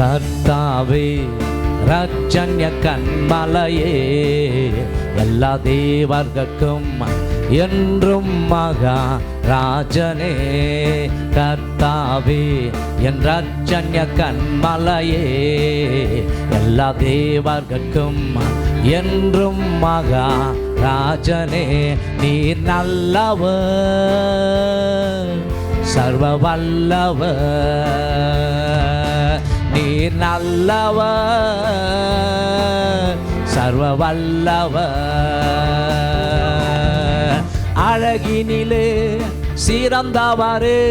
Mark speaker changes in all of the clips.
Speaker 1: கர்த்தாவே ரஜன்ய கண்மலையே எல்லா தேவர்கட்கும் என்றும் மகா ராஜனே. கர்த்தாவே என் ரஜன்ய கண்மலையே எல்லா தேவர்கட்கும் என்றும் மகா ராஜனே. நீர் நல்லவர் சர்வ வல்லவர். நீர் நல்லவர் சர்வ வல்லவர் அழகினிலே சிறந்தவரே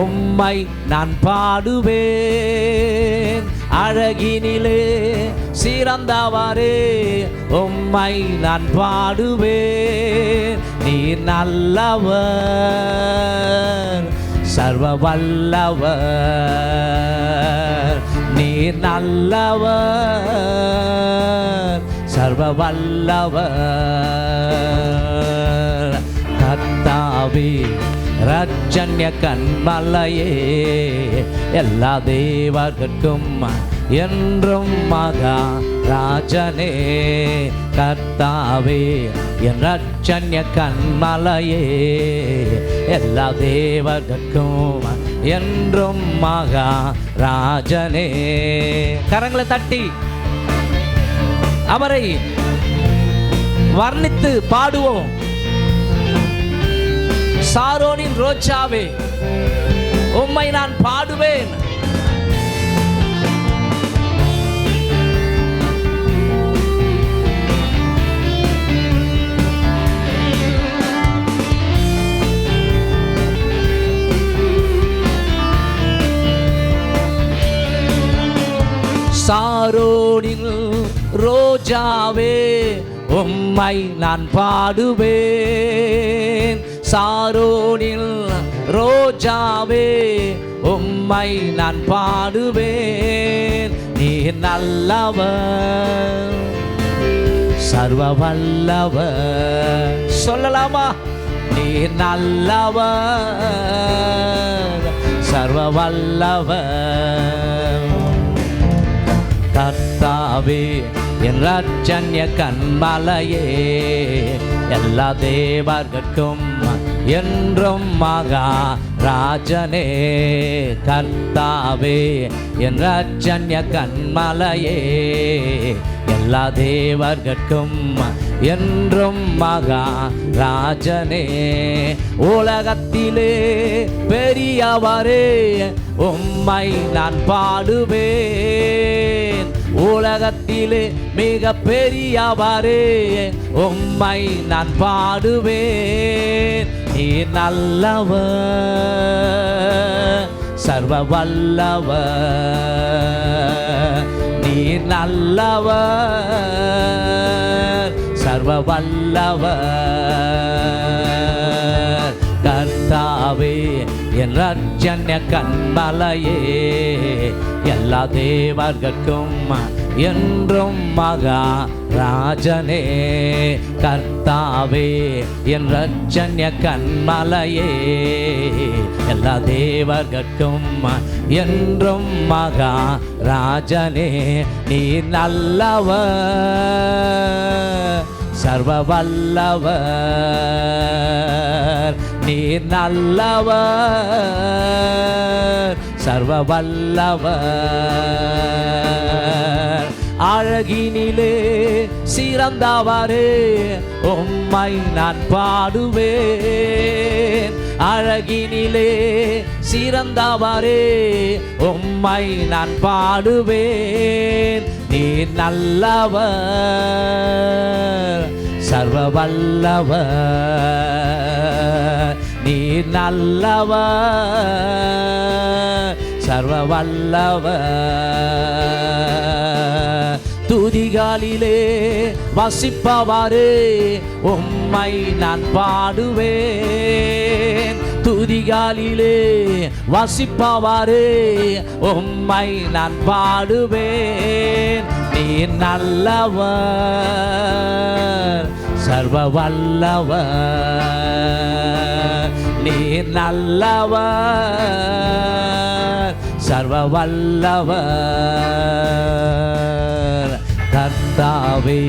Speaker 1: உம்மை நான் பாடுவேன். அழகினிலே சிறந்தவரே உம்மை நான் பாடுவேன். நீர் நல்லவர் சர்வ வல்லவர் நீர் நல்லவர் சர்வ வல்லவர் கர்த்தாவே ரஜன்ய கண்மலையே எல்லா தேவர்கட்கும் என்றும் மகா ராஜனே. கர்த்தாவே என் ரட்சண்ய கண்மலையே எல்லா தேவர்கட்கும் என்றும் மகா ராஜனே. கரங்களை தட்டி அவரை வர்ணித்து பாடுவோம். சாரோனின் ரோஜாவே உம்மை நான் பாடுவேன். சாரோனில் ரோஜாவே உம்மை நான் பாடுவேன். சாரோனில் ரோஜாவே உம்மை நான் பாடுவேன். நீ நல்லவர் சர்வ வல்லவர் சொல்லலாமா? நீ நல்லவர் சர்வ வல்லவர் கர்த்தாவே என் ரட்சண்ய கண்மலையே. எல்லா தேவர்கட்கும் என்றும் மகா ராஜனே. கர்த்தாவே என் ரட்சண்ய கண்மலையே. எல்லா தேவர்கட்கும் என்றும் மகா ராஜனே. உலகத்திலே பெரியவரே உம்மை நான் பாடுவேன். உலகத்திலே மிக பெரியவரே உம்மை நான் பாடுவேன். நீ நல்லவர் சர்வ வல்லவர். நீர் நல்லவர் சர்வ வல்லவர் கர்த்தாவே என் ரஜன்ய கண்மலையே எல்லா தேவர்கட்கும் என்றும் மகா ராஜனே கர்த்தாவே என் ரச்சன்ய கண்மலையே எல்லா தேவர்கட்கும் என்றும் மகா ராஜனே நீ நல்லவ சர்வ வல்லவர் நீர் நல்லவர் சர்வ வல்லவர் அழகினிலே சிறந்தவரே உம்மை நான் பாடுவேன். அழகினிலே சிறந்தவரே உம்மை நான் பாடுவேன். நீர் நல்லவர் சர்வ வல்லவர் நீர் நல்லவர் சர்வ வல்லவர் துதிகாலிலே வசிப்பவாறு உம்மை நான் பாடுவேன். துதிகாலிலே வசிப்பவாரே உம்மை நான் பாடுவேன். நீ நல்லவர் சர்வ வல்லவர் நீ நல்லவர் சர்வ வல்லவர் கர்த்தாவே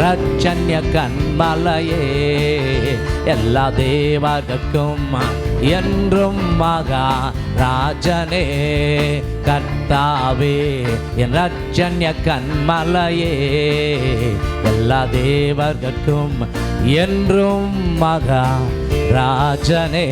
Speaker 1: ரட்சண்ய கண்மலையே எல்லா தேவர்க்கும் என்றும் மகா ராஜனே. கர்த்தாவே என் ரட்சண்ய கண்மலையே எல்லா தேவர்க்கும் என்றும் மகா ராஜனே.